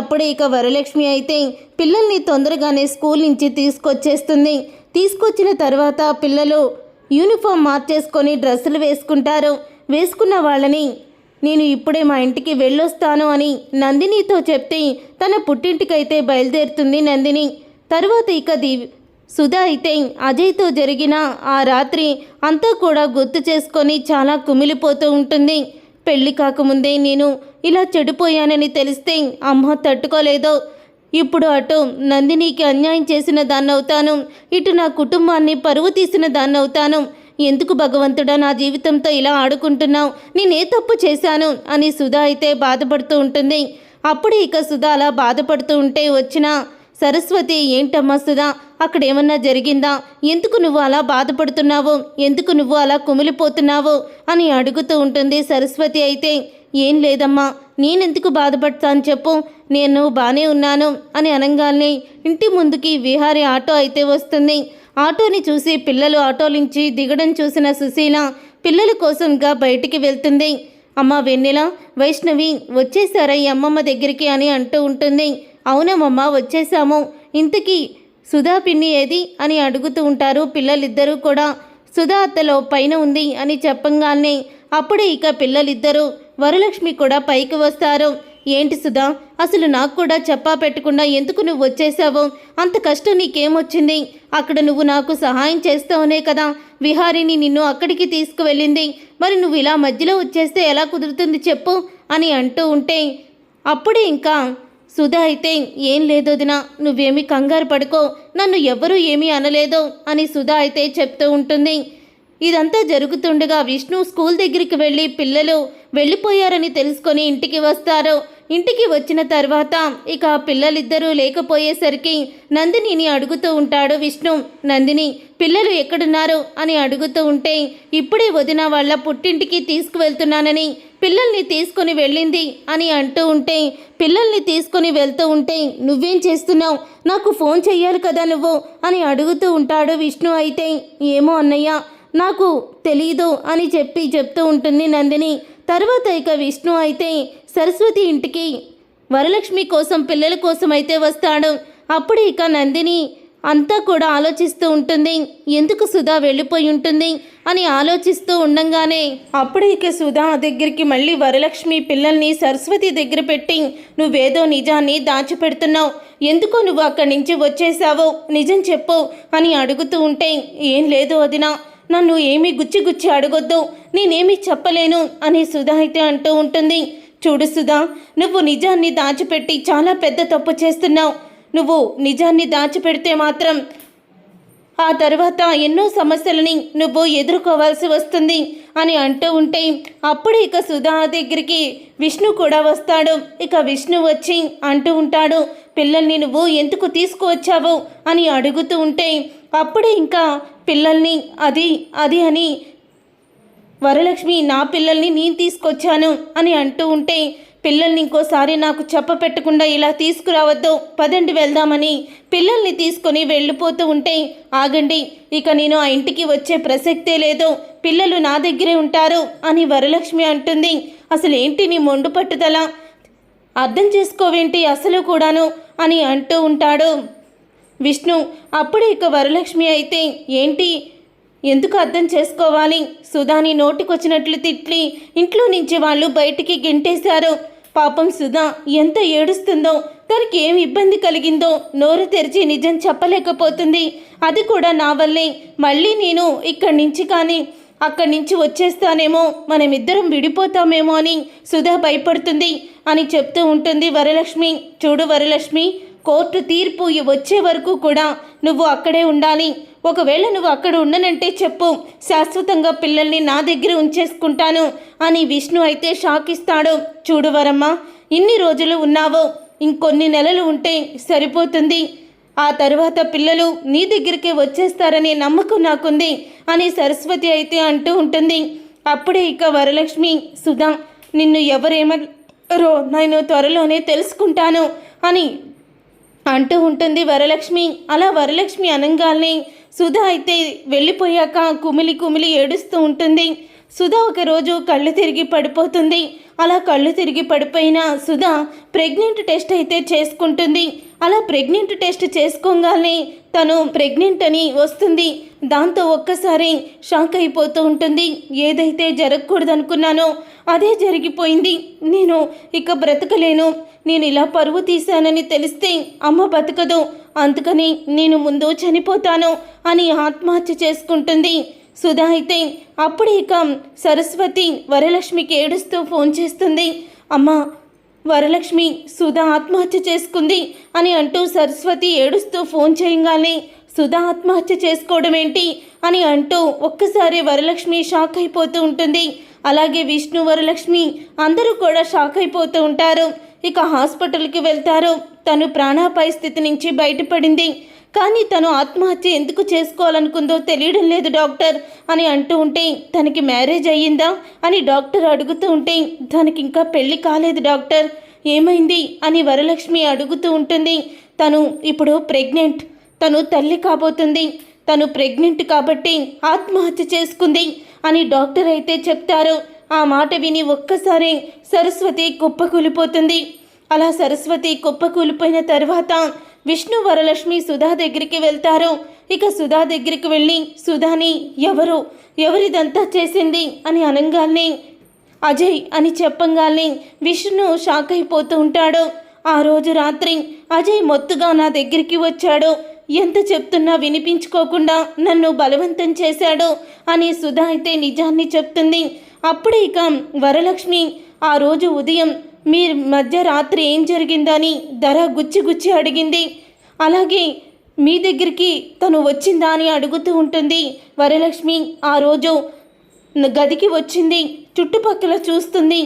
అప్పుడే ఇక వరలక్ష్మి అయితే పిల్లల్ని తొందరగానే స్కూల్ నుంచి తీసుకొచ్చేస్తుంది. తీసుకొచ్చిన తర్వాత పిల్లలు యూనిఫామ్ మార్చేసుకొని డ్రెస్సులు వేసుకుంటారు. వేసుకున్న వాళ్ళని నేను ఇప్పుడే మా ఇంటికి వెళ్ళొస్తాను అని నందినితో చెప్తే తన పుట్టింటికైతే బయలుదేరుతుంది నందిని. తర్వాత ఇక ది సుధా అయితే అజయ్తో జరిగిన ఆ రాత్రి అంతా కూడా గుర్తు చేసుకొని చాలా కుమిలిపోతూ ఉంటుంది. పెళ్ళి కాకముందే నేను ఇలా చెడిపోయానని తెలిస్తే అమ్మ తట్టుకోలేదో. ఇప్పుడు అటు నందినికి అన్యాయం చేసిన దాన్నవుతాను ఇటు నా కుటుంబాన్ని పరువు తీసిన దాన్నవుతాను. ఎందుకు భగవంతుడా నా జీవితంతో ఇలా ఆడుకుంటున్నావు? నేనే తప్పు చేశాను అని సుధా అయితే బాధపడుతూ ఉంటుంది. అప్పుడు ఇక సుధా అలా బాధపడుతూ ఉంటే వచ్చిన సరస్వతి ఏంటమ్మా సుధా అక్కడ ఏమన్నా జరిగిందా? ఎందుకు నువ్వు అలా బాధపడుతున్నావు? ఎందుకు నువ్వు అలా కుమిలిపోతున్నావు? అని అడుగుతూ ఉంటుంది సరస్వతి అయితే. ఏం లేదమ్మా నేనెందుకు బాధపడతాను చెప్పు. నేను బాగానే ఉన్నాను అని అనగానే ఇంటి ముందుకి విహారీ ఆటో అయితే వస్తుంది. ఆటోని చూసి పిల్లలు ఆటోలించి నుంచి దిగడం చూసిన సుశీల పిల్లల కోసంగా బయటికి వెళ్తుంది. అమ్మ వెన్నెల వైష్ణవి వచ్చేసారా ఈ అమ్మమ్మ దగ్గరికి అని అంటూ ఉంటుంది. అవునమ్మమ్మ వచ్చేసాము. ఇంతకీ సుధా పిన్ని ఏది అని అడుగుతూ ఉంటారు. పిల్లలిద్దరూ కూడా సుధా అత్తలో పైన ఉంది అని చెప్పంగానే అప్పుడే ఇక పిల్లలిద్దరూ వరలక్ష్మి కూడా పైకి వస్తారు. ఏంటి సుధా అసలు నాకు కూడా చెప్పా పెట్టకుండా ఎందుకు నువ్వు వచ్చేసావు అంత కష్టం నీకేమొచ్చింది? అక్కడ నువ్వు నాకు సహాయం చేస్తావునే కదా. విహారిని నిన్ను అక్కడికి తీసుకువెళ్ళింది. మరి నువ్వు ఇలా మధ్యలో వచ్చేస్తే ఎలా కుదురుతుంది చెప్పు అని అంటూ ఉంటే అప్పుడే ఇంకా సుధా అయితే ఏం లేదొదినా నువ్వేమీ కంగారు పడుకో నన్ను ఎవ్వరూ ఏమీ అనలేదు అని సుధా అయితే చెప్తూ ఉంటుంది. ఇదంతా జరుగుతుండగా విష్ణు స్కూల్ దగ్గరికి వెళ్ళి పిల్లలు వెళ్ళిపోయారని తెలుసుకొని ఇంటికి వస్తారు. ఇంటికి వచ్చిన తర్వాత ఇక పిల్లలిద్దరూ లేకపోయేసరికి నందినిని అడుగుతూ ఉంటాడు విష్ణు. నందిని పిల్లలు ఎక్కడున్నారు అని అడుగుతూ ఉంటే ఇప్పుడే వదిన వాళ్ళ పుట్టింటికి తీసుకువెళ్తున్నానని పిల్లల్ని తీసుకొని వెళ్ళింది అని అంటూ ఉంటే పిల్లల్ని తీసుకొని వెళ్తూ ఉంటే నువ్వేం చేస్తున్నావు? నాకు ఫోన్ చెయ్యాలి కదా నువ్వు? అని అడుగుతూ ఉంటాడు విష్ణు అయితే ఏమో అన్నయ్య నాకు తెలీదు అని చెప్పి చెప్తూ ఉంటుంది నందిని. తర్వాత ఇక విష్ణు అయితే సరస్వతి ఇంటికి వరలక్ష్మి కోసం పిల్లల కోసం అయితే వస్తాడు. అప్పుడు ఇక నందిని అంతా కూడా ఆలోచిస్తూ ఉంటుంది. ఎందుకు సుధా వెళ్ళిపోయి ఉంటుంది? అని ఆలోచిస్తూ ఉండంగానే అప్పుడు ఇక సుధా దగ్గరికి మళ్ళీ వరలక్ష్మి పిల్లల్ని సరస్వతి దగ్గర పెట్టి నువ్వేదో నిజాన్ని దాచిపెడుతున్నావు. ఎందుకో నువ్వు అక్కడి నుంచి వచ్చేసావో? నిజం చెప్పు అని అడుగుతూ ఉంటే ఏం లేదు వదినా. నన్ను ఏమీ గుచ్చి గుచ్చి అడగొద్దు. నేనేమీ చెప్పలేను అని సుధా అయితే అంటూ ఉంటుంది. చూడు సుధా నువ్వు నిజాన్ని దాచిపెట్టి చాలా పెద్ద తప్పు చేస్తున్నావు. నువ్వు నిజాన్ని దాచిపెడితే మాత్రం ఆ తర్వాత ఎన్నో సమస్యలని నువ్వు ఎదుర్కోవాల్సి వస్తుంది అని అంటూ ఉంటే అప్పుడు ఇక సుధా దగ్గరికి విష్ణు కూడా వస్తాడు. ఇక విష్ణు వచ్చి అంటూ ఉంటాడు పిల్లల్ని నువ్వు ఎందుకు తీసుకువచ్చావు? అని అడుగుతూ ఉంటే అప్పుడే ఇంకా పిల్లల్ని అది అది అని వరలక్ష్మి నా పిల్లల్ని నేను తీసుకొచ్చాను అని అంటూ ఉంటే పిల్లల్ని ఇంకోసారి నాకు చెప్ప పెట్టకుండా ఇలా తీసుకురావద్దు పదండి వెళ్దామని పిల్లల్ని తీసుకొని వెళ్ళిపోతూ ఉంటే ఆగండి ఇక నేను ఆ ఇంటికి వచ్చే ప్రసక్తే లేదు పిల్లలు నా దగ్గరే ఉంటారు అని వరలక్ష్మి అంటుంది. అసలు ఏంటి నీ మొండు పట్టుదల? అర్థం చేసుకోవేంటి అసలు కూడాను? అని అంటూ ఉంటాడు. విష్ణు అప్పుడే ఇక వరలక్ష్మి అయితే ఏంటి? ఎందుకు అర్థం చేసుకోవాలి? సుధాని నోటికొచ్చినట్లు తిట్లి ఇంట్లో నుంచి వాళ్ళు బయటికి గెంటేశారు. పాపం సుధా ఎంత ఏడుస్తుందో తనకి ఏం ఇబ్బంది కలిగిందో నోరు తెరిచి నిజం చెప్పలేకపోతుంది. అది కూడా నా వల్లే. మళ్ళీ నేను ఇక్కడి నుంచి కానీ అక్కడి నుంచి వచ్చేస్తానేమో మనమిద్దరం విడిపోతామేమో అని సుధా భయపడుతుంది అని చెప్తూ ఉంటుంది వరలక్ష్మి. చూడు వరలక్ష్మి కోర్టు తీర్పు వచ్చే వరకు కూడా నువ్వు అక్కడే ఉండాలి. ఒకవేళ నువ్వు అక్కడ ఉండనంటే చెప్పు. శాశ్వతంగా పిల్లల్ని నా దగ్గర ఉంచేసుకుంటాను అని విష్ణు అయితే షాక్ ఇస్తాడు చూడు వరమ్మ ఇన్ని రోజులు ఉన్నావో. ఇంకొన్ని నెలలు ఉంటే సరిపోతుంది. ఆ తర్వాత పిల్లలు నీ దగ్గరికి వచ్చేస్తారనే నమ్మకం నాకుంది అని సరస్వతి అయితే అంటూ ఉంటుంది. అప్పుడే ఇక వరలక్ష్మి సుధా నిన్ను ఎవరేమరో నేను త్వరలోనే తెలుసుకుంటాను అని అంటూ ఉంటుంది వరలక్ష్మి. అలా వరలక్ష్మి అనంగాల్ని సుధా అయితే వెళ్ళిపోయాక కుమిలి కుమిలి ఏడుస్తూ ఉంటుంది. సుధా ఒకరోజు కళ్ళు తిరిగి పడిపోతుంది. అలా కళ్ళు తిరిగి పడిపోయిన సుధా ప్రెగ్నెంట్ టెస్ట్ అయితే చేసుకుంటుంది. అలా ప్రెగ్నెంట్ టెస్ట్ చేసుకోగానే తను ప్రెగ్నెంట్ అని వస్తుంది. దాంతో ఒక్కసారి షాక్ అయిపోతూ ఉంటుంది. ఏదైతే జరగకూడదు అనుకున్నానో అదే జరిగిపోయింది. నేను ఇక బ్రతకలేను. నేను ఇలా పరువు తీశానని తెలిస్తే అమ్మ బతకదు. అందుకని నేను ముందు చనిపోతాను అని ఆత్మహత్య చేసుకుంటుంది. సుధా అయితే అప్పుడు ఇక సరస్వతి వరలక్ష్మికి ఏడుస్తూ ఫోన్ చేస్తుంది. అమ్మ వరలక్ష్మి సుధా ఆత్మహత్య చేసుకుంది అని అంటూ సరస్వతి ఏడుస్తూ ఫోన్ చేయగానే సుధా ఆత్మహత్య చేసుకోవడం ఏంటి అని అంటూ ఒక్కసారి వరలక్ష్మి షాక్ అయిపోతూ ఉంటుంది. అలాగే విష్ణు వరలక్ష్మి అందరూ కూడా షాక్ అయిపోతూ ఉంటారు. ఇక హాస్పిటల్కి వెళ్తారు. తను ప్రాణాపాయ స్థితి నుంచి బయటపడింది. కానీ తను ఆత్మహత్య ఎందుకు చేసుకోవాలనుకుందో తెలియడం లేదు డాక్టర్ అని అంటూ ఉంటే తనకి మ్యారేజ్ అయ్యిందా అని డాక్టర్ అడుగుతూ ఉంటే తనకి ఇంకా పెళ్ళి కాలేదు డాక్టర్. ఏమైంది అని వరలక్ష్మి అడుగుతూ ఉంటుంది. తను ఇప్పుడు ప్రెగ్నెంట్. తను తల్లి కాబోతుంది. తను ప్రెగ్నెంట్ కాబట్టి ఆత్మహత్య చేసుకుంది అని డాక్టర్ అయితే చెప్తారు. ఆ మాట విని ఒక్కసారి సరస్వతి కుప్పకూలిపోతుంది. అలా సరస్వతి కుప్పకూలిపోయిన తర్వాత విష్ణు వరలక్ష్మి సుధా దగ్గరికి వెళ్తారు. ఇక సుధా దగ్గరికి వెళ్ళి సుధాని ఎవరు? ఎవరిదంతా చేసింది? అని అనగానే అజయ్ అని చెప్పంగానే విష్ణు షాక్ అయిపోతూ ఉంటాడు. ఆ రోజు రాత్రి అజయ్ మొత్తుగా నా దగ్గరికి వచ్చాడు. ఎంత చెప్తున్నా వినిపించుకోకుండా నన్ను బలవంతం చేశాడు అని సుధా అయితే నిజాన్ని చెప్తుంది. అప్పుడే ఇక వరలక్ష్మి ఆ రోజు ఉదయం మీ మధ్య రాత్రి ఏం జరిగిందని ధర గుచ్చి గుచ్చి అడిగింది. అలాగే మీ దగ్గరికి తను వచ్చిందా అని అడుగుతూ ఉంటుంది. వరలక్ష్మి ఆ రోజు గదికి వచ్చింది. చుట్టుపక్కల చూస్తుంది.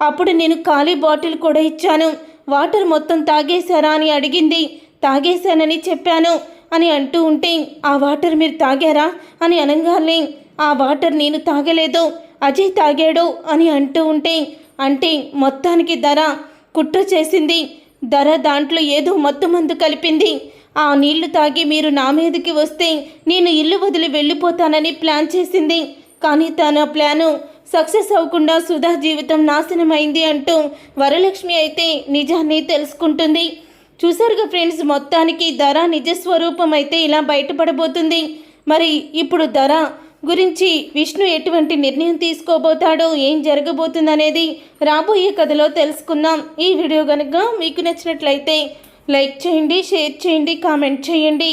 అప్పుడు నేను ఖాళీ బాటిల్ కూడా ఇచ్చాను. వాటర్ మొత్తం తాగేశారా అని అడిగింది. తాగేశానని చెప్పాను అని అంటూ ఉంటే ఆ వాటర్ మీరు తాగారా? అని అనగానే ఆ వాటర్ నేను తాగలేదు. అజయ్ తాగాడు అని అంటూ ఉంటే అంటే మొత్తానికి ధర కుట్ర చేసింది. ధర దాంట్లో ఏదో మొత్తం మందు కలిపింది. ఆ నీళ్ళు తాగి మీరు నా మీదకి వస్తే నేను ఇల్లు వదిలి వెళ్ళిపోతానని ప్లాన్ చేసింది. కానీ తన ప్లాను సక్సెస్ అవ్వకుండా సుధా జీవితం నాశనమైంది అంటూ వరలక్ష్మి అయితే నిజాన్ని తెలుసుకుంటుంది. చూసారుగా ఫ్రెండ్స్ మొత్తానికి ధర నిజస్వరూపం అయితే ఇలా బయటపడబోతుంది. మరి ఇప్పుడు ధర గురించి విష్ణు ఎటువంటి నిర్ణయం తీసుకోబోతాడో ఏం జరగబోతుందనేది రాబోయే కథలో తెలుసుకుందాం. ఈ వీడియో కనుక మీకు నచ్చినట్లయితే లైక్ చేయండి షేర్ చేయండి కామెంట్ చేయండి.